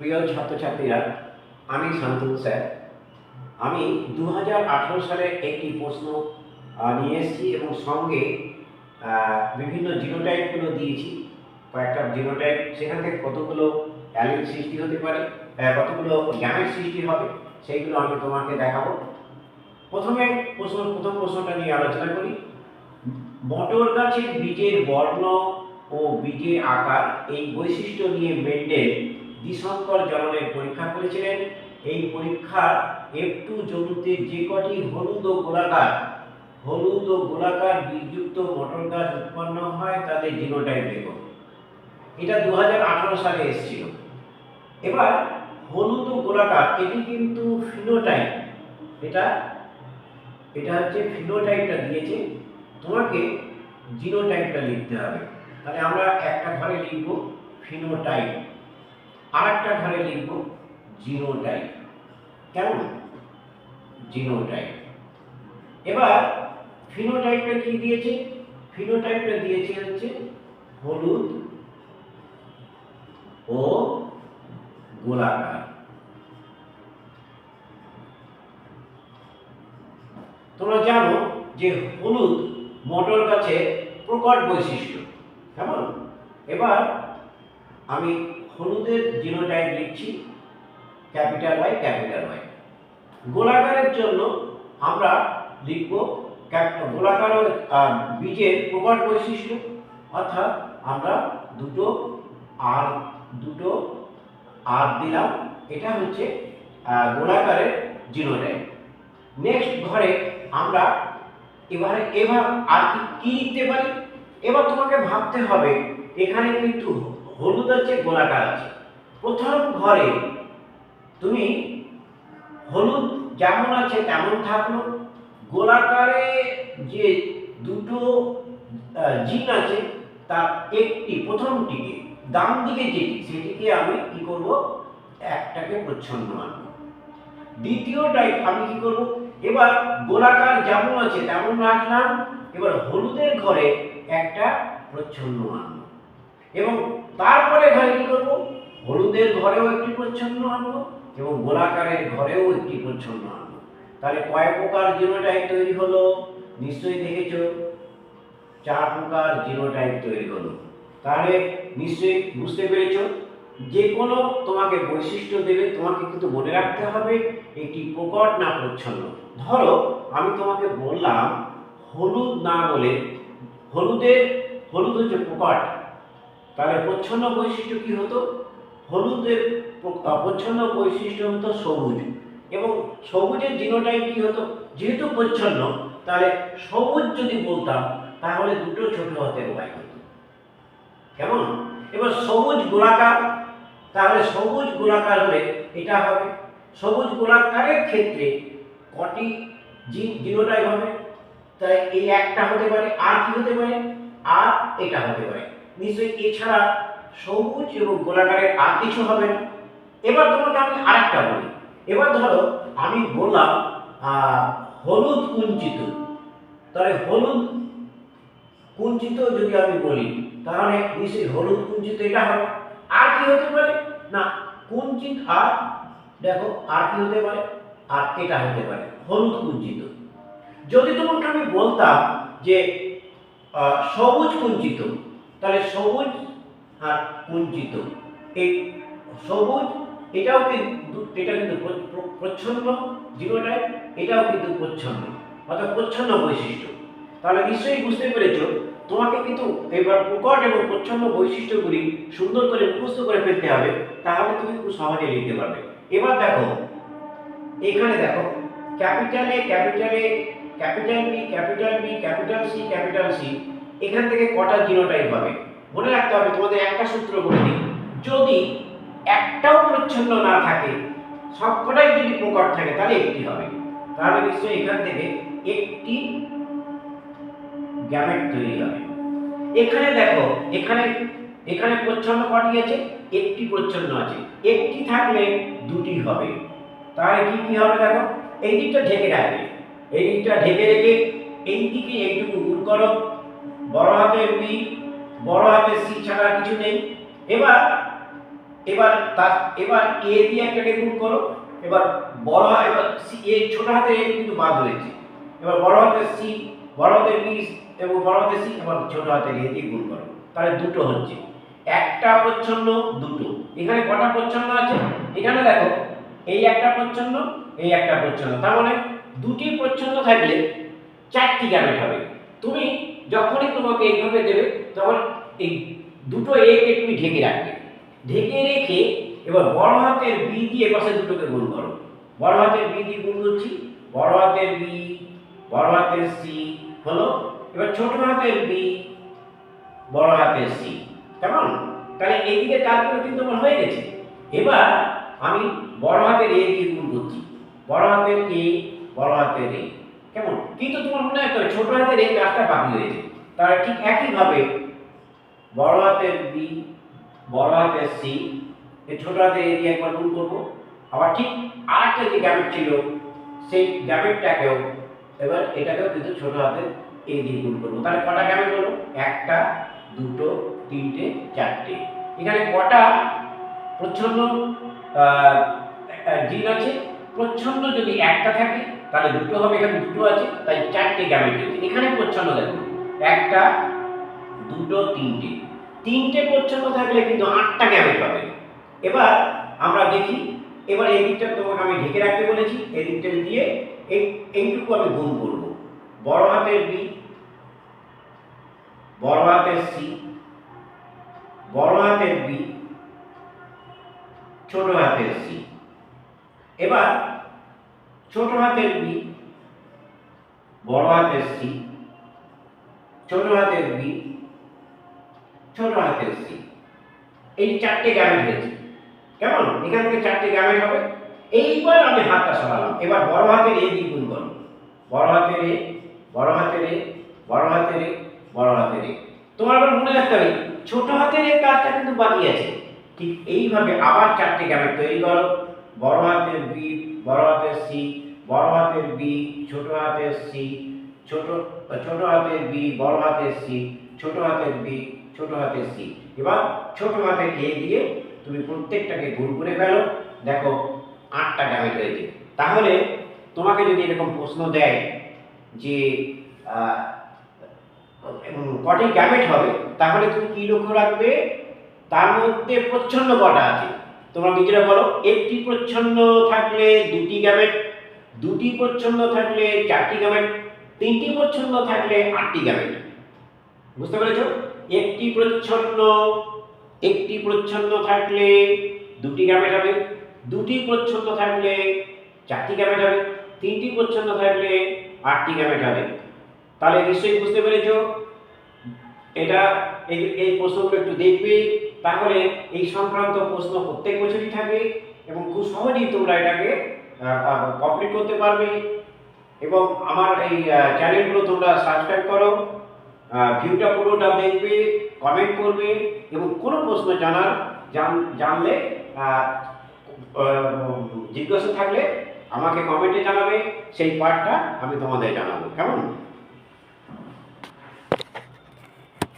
প্রিয় ছাত্রছাত্রীরা, আমি শান্তনু স্যার। আমি দু হাজার আঠেরো সালে একটি প্রশ্ন নিয়ে এসেছি এবং সঙ্গে বিভিন্ন জিনোটাইপগুলো দিয়েছি। কয়েকটা জিনোটাইপ, সেখান থেকে কতগুলো অ্যালিল সৃষ্টি হতে পারে কতগুলো গ্যামেট সৃষ্টি হবে, সেইগুলো আমি তোমাকে দেখাবো। প্রথমে প্রশ্ন, প্রথম প্রশ্নটা নিয়ে আলোচনা করি। মটর গাছের বীজের বর্ণ ও বীজের আকার এই বৈশিষ্ট্য নিয়ে মেন্ডেল দ্বিসংকর জননের পরীক্ষা করেছিলেন। এই পরীক্ষার একটু জমিতে যে কটি হলুদ ও গোলাকার, হলুদ ও গোলাকার বীজযুক্ত মটর গাছ উৎপন্ন হয় তাদের জিনোটাইপ লেখো এটা দু হাজার আঠারো সালে এসেছিল। এবার হলুদ ও গোলাকার, এটি কিন্তু ফিনোটাইপ এটা এটা হচ্ছে ফিনোটাইপটা দিয়েছে। তোমাকে জিনোটাইপটা লিখতে হবে। তাহলে আমরা একটা ঘরে লিখব ফিনোটাইপ আর একটা ঘরে লিখব জিনোটাইপ। কেমন? জিনোটাইপ। এবার ফিনোটাইপটা কি দিয়েছে? ফিনোটাইপটা দিয়েছে হচ্ছে হলুদ ও গোলাকার। তোমরা জানো যে হলুদ মটর গাছের প্রকট বৈশিষ্ট্য। কেমন? এবার আমি হলুদের জিনোটাইপ লিখছি ক্যাপিটাল ওয়াই ক্যাপিটাল ওয়াই গোলাকারের জন্য আমরা লিখব গোলাকার বীজের প্রকট বৈশিষ্ট্য, অর্থাৎ আমরা দুটো আর দুটো আর দিলাম, এটা হচ্ছে গোলাকারের জিনোটাইপ নেক্সট ঘরে আমরা এবারে, এবার আর কি লিখতে পারি? এবার তোমাকে ভাবতে হবে, এখানে কিন্তু হলুদ আছে গোলাকার আছে, প্রথম ঘরে তুমি হলুদ যেমন আছে তেমন থাকল। গোলাকারে যে দুটো জিন আছে, তার একটি, প্রথমটিকে ডান দিকে যেটি, সেটিকে আমি কি করব? একটাকে প্রচ্ছন্ন আনব। দ্বিতীয় টাইপ আমি কি করব? এবার গোলাকার যেমন আছে তেমন রাখলাম, এবার হলুদের ঘরে একটা প্রচ্ছন্ন আনব। এবং তারপরে ঘরে কি করব? হলুদের ঘরেও একটি প্রচ্ছন্ন আনব এবং গোলাকারের ঘরেও একটি প্রচ্ছন্ন আনব। তাহলে কয় প্রকার জিনোটাইপ তৈরি হলো? নিশ্চয়ই দেখেছ? চার প্রকার জিনোটাইপ তৈরি হলো। তাহলে নিশ্চয়ই বুঝতে পেরেছ? যে কোনো তোমাকে বৈশিষ্ট্য দেবে, তোমাকে কিন্তু মনে রাখতে হবে, একটি প্রকট না প্রচ্ছন্ন। ধরো, আমি তোমাকে বললাম, হলুদ না বলে হলুদের, হলুদ হচ্ছে প্রকট। তাহলে প্রচ্ছন্ন বৈশিষ্ট্য কি হতো? হলুদের প্র- প্রচ্ছন্ন বৈশিষ্ট্য হতো সবুজ। এবং সবুজের জিনোটাইপ কি হতো? যেহেতু প্রচ্ছন্ন তাহলে সবুজ যদি বলতাম, তাহলে দুটো ছোট হাতের ওয়াই হতো। কেমন? এবার সবুজ গোলাকার, তাহলে সবুজ গোলাকার হলে এটা হবে। সবুজ গোলাকারের ক্ষেত্রে কটি জিনোটাইপ হবে? তাই এই একটা হতে পারে, আর কি হতে পারে? আর এটা হতে পারে। নিশ্চয়ই এছাড়া সবুজ এবং গোলাকারের আর কিছু হবে না। এবার তোমাকে আমি আরেকটা বলি। এবার ধরো, আমি বললাম হলুদ কুঞ্চিত। তাহলে হলুদ কুঞ্চিত যদি আমি বলি, তাহলে নিশ্চয়ই হলুদ কুঞ্চিত এটা হবে। আর কি হতে পারে? না, কুঞ্চিত আর, দেখো, আর কি হতে পারে? আর এটা হতে পারে, হলুদ কুঞ্চিত। যদি তোমাকে আমি বলতাম যে সবুজ কুঞ্চিত তাহলে সবুজ আর কুঞ্চিত। এই সবুজ, এটাও কিন্তু এটা কিন্তু প্র- প্র- প্রচ্ছন্ন জিরোটাইপ এটাও কিন্তু প্রচ্ছন্ন, অর্থাৎ প্রচ্ছন্ন বৈশিষ্ট্য। তাহলে নিশ্চয়ই বুঝতে পেরেছ, তোমাকে কিন্তু এবার প্রকট এবং প্রচ্ছন্ন বৈশিষ্ট্যগুলি সুন্দর করে মুখস্থ করে ফেলতে হবে, তাহলে তুমি খুব সহজে লিখতে পারবে। এবার দেখো, এখানে দেখো, capital capital capital B capital B, capital C capital C এখান থেকে কটা জিনোটাইপ হবে? মনে রাখতে হবে, তোমাদের একটা সূত্র বলে দিই। যদি একটাও প্রচ্ছন্ন না থাকে সবকটাই যদি প্রকট থাকে, তাহলে একটি হবে। তাহলে নিশ্চয়ই এখান থেকে একটি গ্যামেট তৈরি হবে। এখানে দেখো, এখানে এখানে প্রচ্ছন্ন কটি আছে? একটি প্রচ্ছন্ন আছে। একটি থাকলে দুটি হবে। তাহলে কি কি হবে দেখো? এই দিকটা ঢেকে রাখবে। এই দিকটা ঢেকে রেখে এই দিকে এইটুকু গুণ করো। বড় হাতের বি বড় হাতের সি ছাড়া কিছু নেই। এবার এবার তার, এবার এ দিয়ে একটাকে গুণ করো। এবার বড় এবার সি, এ ছোট হাতে কিন্তু বাদ রয়েছে। এবার বড় হাতের সি, বড় হাতের বি, এবং বড় হাতের সি, এবার ছোট হাতের এ দিয়ে গুণ করো। তাহলে দুটো হচ্ছে। একটা প্রচ্ছন্ন, দুটো। এখানে কটা প্রচ্ছন্ন আছে? এখানে দেখো, এই একটা প্রচ্ছন্ন, এই একটা প্রচ্ছন্ন। তার মানে দুটি প্রচ্ছন্ন থাকলে চারটি গ্যামেট হবে। তুমি যখনই তোমাকে এইভাবে দেবে, তখন এই দুটো একে তুমি ঢেকে রাখবে। ঢেকে রেখে এবার বড় হাতের বি দিয়ে পাশে দুটোকে গুণ করো। বড় হাতের বি দিয়ে গুণ করছি, বড় হাতের বি, বড় হাতের সি, হলো? এবার ছোট হাতের বি, বড় হাতের সি। কেমন? তাহলে এইদিকে কাজগুলো কিন্তু আমার হয়ে গেছে। এবার আমি বড় হাতের এ দিয়ে গুণ করছি। বড় হাতের এ, বড় হাতের এ। কেমন? কিন্তু তোমার মনে হয় ছোট হাতের এই কাজটা বাকি হয়েছে তাহলে ঠিক একইভাবে বড় হাতের বি বড় হাতের সি এই ছোট হাতের এ দিয়ে একবার গুণ করব। আবার ঠিক আরেকটা যে গ্যামেট ছিল, সেই গ্যামেটটাকেও এবার এটাকেও কিন্তু ছোট হাতের এ দিয়ে গুণ করব। তাহলে কটা গ্যামেট হলো? একটা, দুটো, তিনটে, চারটে। এখানে কটা প্রচ্ছন্ন জিন আছে? প্রচ্ছন্ন যদি একটা থাকে তাহলে দুটো হবে, এখানে দুটো আছে, তাই চারটে গ্যামেট এখানে প্রচ্ছন্ন দেখো, একটা, দুটো, তিনটে। তিনটে প্রচ্ছন্ন থাকলে কিন্তু আটটা গ্যামেট হবে। এবার আমরা দেখি, এবার এই দিকটা তোমাকে আমি ঢেকে রাখতে বলেছি, এই দিকটা দিয়ে এই, এইটুকু আমি গুণ করব। বড় হাতের বি বড় হাতের সি বড় হাতের বি ছোট হাতের সি এবার ছোট হাতের বি, বড় হাতের সি, ছোট হাতের বি, ছোট হাতের সি। এই চারটে গ্যামেট হয়েছে। কেমন? এখান থেকে চারটে গ্যামেট হবে। এইবার আমি হাতটা সরালাম। এবার বড় হাতের এ দিয়ে গুণ করো। বড় হাতের এ, বড় হাতের এ, বড় হাতের এ, বড় হাতের এ। তোমার আবার মনে রাখতে হবে, ছোট হাতের এ কাজটা কিন্তু বাকি আছে। ঠিক এইভাবে আবার চারটে গ্যামেট তৈরি করো। বড় হাতের বি বড় হাতের সি, বড় হাতের বি, ছোট হাতের সি, ছোট ছোট হাতের বি, বড় হাতের সি, ছোট হাতের বি, ছোট হাতের সি। এবার ছোট হাতের এ দিয়ে তুমি প্রত্যেকটাকে গুণ করে ফেলো। দেখো, আটটা গ্যামেট হয়েছে। তাহলে তোমাকে যদি এরকম প্রশ্ন দেয় যে কটি গ্যামেট হবে, তাহলে তুমি কি লক্ষ্য রাখবে? তার মধ্যে প্রচ্ছন্ন কটা আছে। তোমরা নিজেরা বলো, একটি প্রচ্ছন্ন থাকলে দুটি গ্যামেট দুটি প্রচ্ছন্ন থাকলে চারটি গ্যামেট তিনটি প্রচ্ছন্ন থাকলে আটটি গ্যামেট বুঝতে পেরেছ? একটি প্রচ্ছন্ন একটি প্রচ্ছন্ন থাকলে দুটি গ্যামেট হবে, দুটি প্রচ্ছন্ন থাকলে চারটি গ্যামেট হবে, তিনটি প্রচ্ছন্ন থাকলে আটটি গ্যামেট হবে। তাহলে নিশ্চয়ই বুঝতে পেরেছ? এটা এই প্রশ্নগুলো একটু দেখবে। তাহলে এই সংক্রান্ত প্রশ্ন প্রত্যেক বছরই থাকে এবং খুব সহজেই তোমরা এটাকে কমপ্লিট করতে পারবে। এবং আমার এই চ্যানেলগুলো তোমরা সাবস্ক্রাইব করো ভিউটা পুরোটা দেখবে কমেন্ট করবে এবং কোনো প্রশ্ন জানার জানলে জিজ্ঞাসা থাকলে আমাকে কমেন্টে জানাবে, সেই পার্টটা আমি তোমাদের জানাব। কেমন?